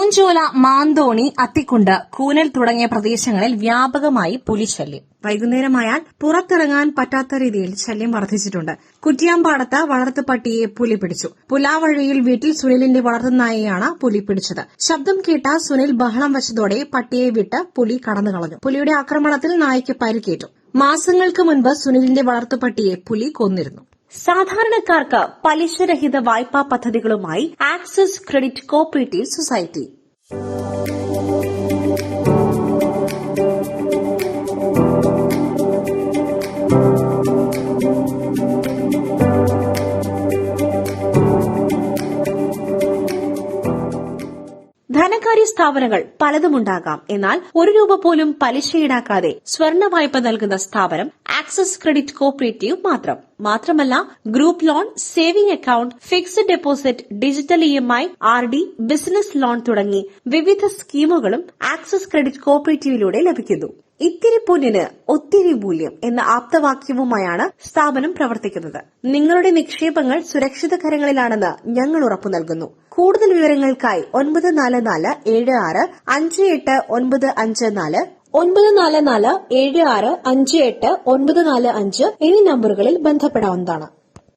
പൂഞ്ചോല മാന്തോണി അത്തിക്കുണ്ട് കൂനൽ തുടങ്ങിയ പ്രദേശങ്ങളിൽ വ്യാപകമായി പുലിശല്യം. വൈകുന്നേരമായാൽ പുറത്തിറങ്ങാൻ പറ്റാത്ത രീതിയിൽ ശല്യം വർദ്ധിച്ചിട്ടുണ്ട്. കുറ്റിയാമ്പാടത്ത് വളർത്തുപട്ടിയെ പുലി പിടിച്ചു. പുലാവഴിയിൽ വീട്ടിൽ സുനിലിന്റെ വളർത്തുനായയാണ് പുലി പിടിച്ചത്. ശബ്ദം കേട്ട സുനിൽ ബഹളം വെച്ചതോടെ പട്ടിയെ വിട്ട് പുലി കടന്നു കളഞ്ഞു. പുലിയുടെ ആക്രമണത്തിൽ നായയ്ക്ക് പരിക്കേറ്റു. മാസങ്ങൾക്ക് മുൻപ് സുനിലിന്റെ വളർത്തുപട്ടിയെ പുലി കൊന്നിരുന്നു. സാധാരണക്കാർക്ക് പലിശരഹിത വായ്പാ പദ്ധതികളുമായി ആക്സിസ് ക്രെഡിറ്റ് കോപ്പറേറ്റീവ് സൊസൈറ്റി. ധനകാര്യ സ്ഥാപനങ്ങൾ പലതുമുണ്ടാകാം എന്നാൽ ഒരു രൂപ പോലും പലിശ ഈടാക്കാതെ സ്വർണ വായ്പ നൽകുന്ന സ്ഥാപനം ആക്സസ് ക്രെഡിറ്റ് കോപ്പറേറ്റീവ് മാത്രം. മാത്രമല്ല group loan saving account fixed deposit digital E M I R D business loan തുടങ്ങി വിവിധ സ്കീമുകളും ആക്സസ് ക്രെഡിറ്റ് കോപ്പറേറ്റീവിലൂടെ ലഭിക്കുന്നു. ഇത്തിരി പൊന്നിന് ഒത്തിരി മൂല്യം എന്ന ആപ്തവാക്യവുമായാണ് സ്ഥാപനം പ്രവർത്തിക്കുന്നത്. നിങ്ങളുടെ നിക്ഷേപങ്ങൾ സുരക്ഷിത കരങ്ങളിലാണെന്ന് ഞങ്ങൾ ഉറപ്പു നൽകുന്നു. കൂടുതൽ വിവരങ്ങൾക്കായി ഒൻപത് നാല് നാല് ഏഴ് ആറ് അഞ്ച് എട്ട് ഒൻപത് അഞ്ച് നാല് ഒൻപത് നാല് നാല് ഏഴ് ആറ് അഞ്ച് എട്ട് ഒൻപത് നാല് അഞ്ച് എന്നീ നമ്പറുകളിൽ ബന്ധപ്പെടാവുന്നതാണ്.